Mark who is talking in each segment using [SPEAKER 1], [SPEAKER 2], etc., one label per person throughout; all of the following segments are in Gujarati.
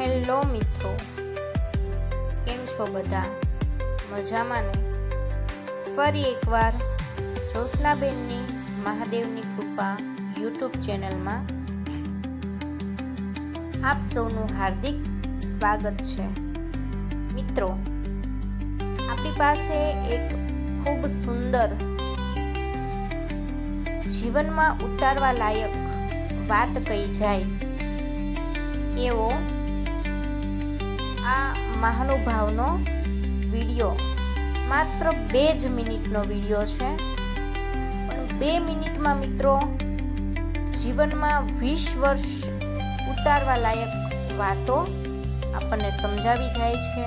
[SPEAKER 1] હેલો મિત્રો. કેમ છો બધા? મજામાં ને? ફરી એકવાર જ્યોત્સનાબેનની મહાદેવની કૃપા યુટ્યુબ ચેનલમાં આપ સૌનું હાર્દિક સ્વાગત છે. મિત્રો, આપણી પાસે એક ખૂબ સુંદર જીવનમાં ઉતારવા લાયક વાત કહી જાય. એવો આ મહાનુભાવનો વીડિયો. માત્ર બે જ મિનિટનો વીડિયો છે. પણ બે મિનિટમાં મિત્રો, જીવનમાં વીસ વર્ષ ઉતારવા લાયક વાતો આપણને સમજાવી જાય છે.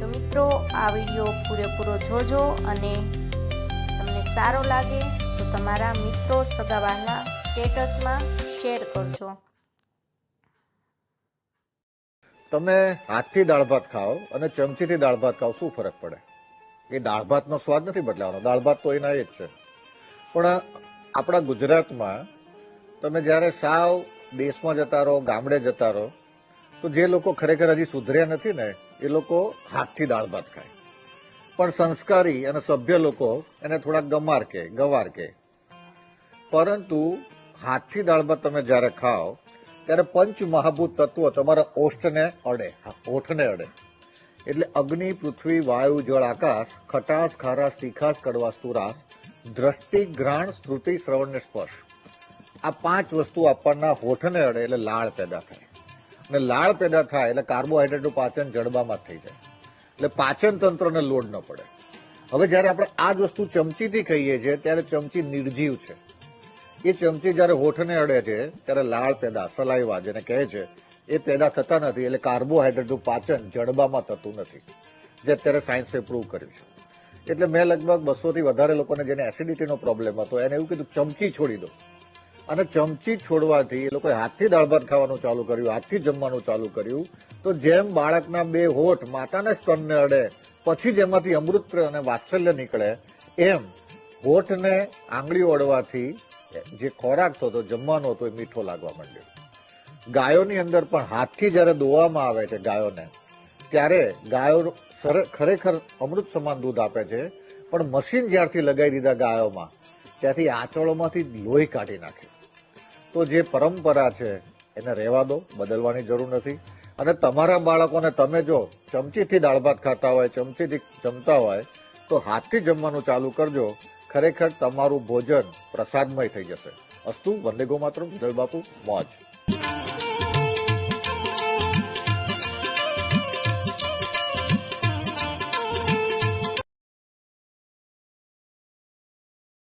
[SPEAKER 1] તો મિત્રો, આ વીડિયો પૂરેપૂરો જોજો અને તમને સારો લાગે તો તમારા મિત્રો સગાવાના સ્ટેટસમાં શેર કરજો.
[SPEAKER 2] તમે હાથથી દાળ ભાત ખાઓ અને ચમચીથી દાળ ભાત ખાઓ, શું ફરક પડે? એ દાળ ભાતનો સ્વાદ નથી બદલાવાનો. દાળ ભાત તો એના એ જ છે. પણ આપણા ગુજરાતમાં તમે જ્યારે સાવ દેશમાં જતા રહો, ગામડે જતા રહો, તો જે લોકો ખરેખર હજી સુધર્યા નથી ને, એ લોકો હાથથી દાળ ભાત ખાય. પણ સંસ્કારી અને સભ્ય લોકો એને થોડા ગમાર કે, ગવાર કે. પરંતુ હાથથી દાળ ભાત તમે જ્યારે ખાઓ ત્યારે પંચ મહાભૂત તત્વો તમારા ઓષ્ઠને અડે ઓઠને અડે. એટલે અગ્નિ, પૃથ્વી, વાયુ, જળ, આકાશ, ખટાશ, ખારાશ, તીખાશ, કડવાશ, તુરાશ, દ્રષ્ટિ, ઘ્રાણ શ્રુતિ શ્રવણ ને સ્પર્શ. આ પાંચ વસ્તુ આપણના હોઠને અડે એટલે લાળ પેદા થાય. અને લાળ પેદા થાય એટલે કાર્બોહાઈડ્રેટનું પાચન જડબામાં થઈ જાય. એટલે પાચન તંત્રને લોડ ન પડે. હવે જ્યારે આપણે આ જ વસ્તુ ચમચીથી ખાઈએ છીએ, ત્યારે ચમચી નિર્જીવ છે. એ ચમચી જ્યારે હોઠને અડે છે, ત્યારે લાળ પેદા સલાઈવા જેને કહે છે, એ પેદા થતા નથી, એટલે કાર્બોહાઈડ્રેટનું પાચન જડબામાં થતું નથી, જે અત્યારે સાયન્સે પ્રૂવ કર્યું છે. એટલે મેં લગભગ બસોથી વધારે લોકોને જેને એસિડિટીનો પ્રોબ્લેમ હતો, એને એવું કીધું, ચમચી છોડી દો. અને ચમચી છોડવાથી એ લોકોએ હાથથી દાળ ભાત ખાવાનું ચાલુ કર્યું, હાથથી જમવાનું ચાલુ કર્યું, તો જેમ બાળકના બે હોઠ માતાના સ્તનને અડે, પછી જેમાંથી અમૃત અને વાત્સલ્ય નીકળે, એમ હોઠને આંગળી અડવાથી જે ખોરાક થતો, જમવાનો હતો એ મીઠો લાગવા માંડ્યો. ગાયોની અંદર પણ હાથથી જ્યારે દોવામાં આવે છે ગાયોને, ત્યારે ગાયો ખરેખર અમૃત સમાન દૂધ આપે છે, પણ મશીન જ્યારથી લગાવી દીધા ગાયોમાં, ત્યાંથી આંચળોમાંથી લોહી કાઢી નાખે. તો જે પરંપરા છે, એને રહેવા દો, બદલવાની જરૂર નથી. અને તમારા બાળકોને તમે જો ચમચીથી દાળ ભાત ખાતા હોય, ચમચીથી જમતા હોય, તો હાથથી જમવાનું ચાલુ કરજો. ખરેખર તમારું ભોજન પ્રસાદમય થઈ જશે. અસ્તુ વંદે ગો માત્ર જય બાપુ મોજ.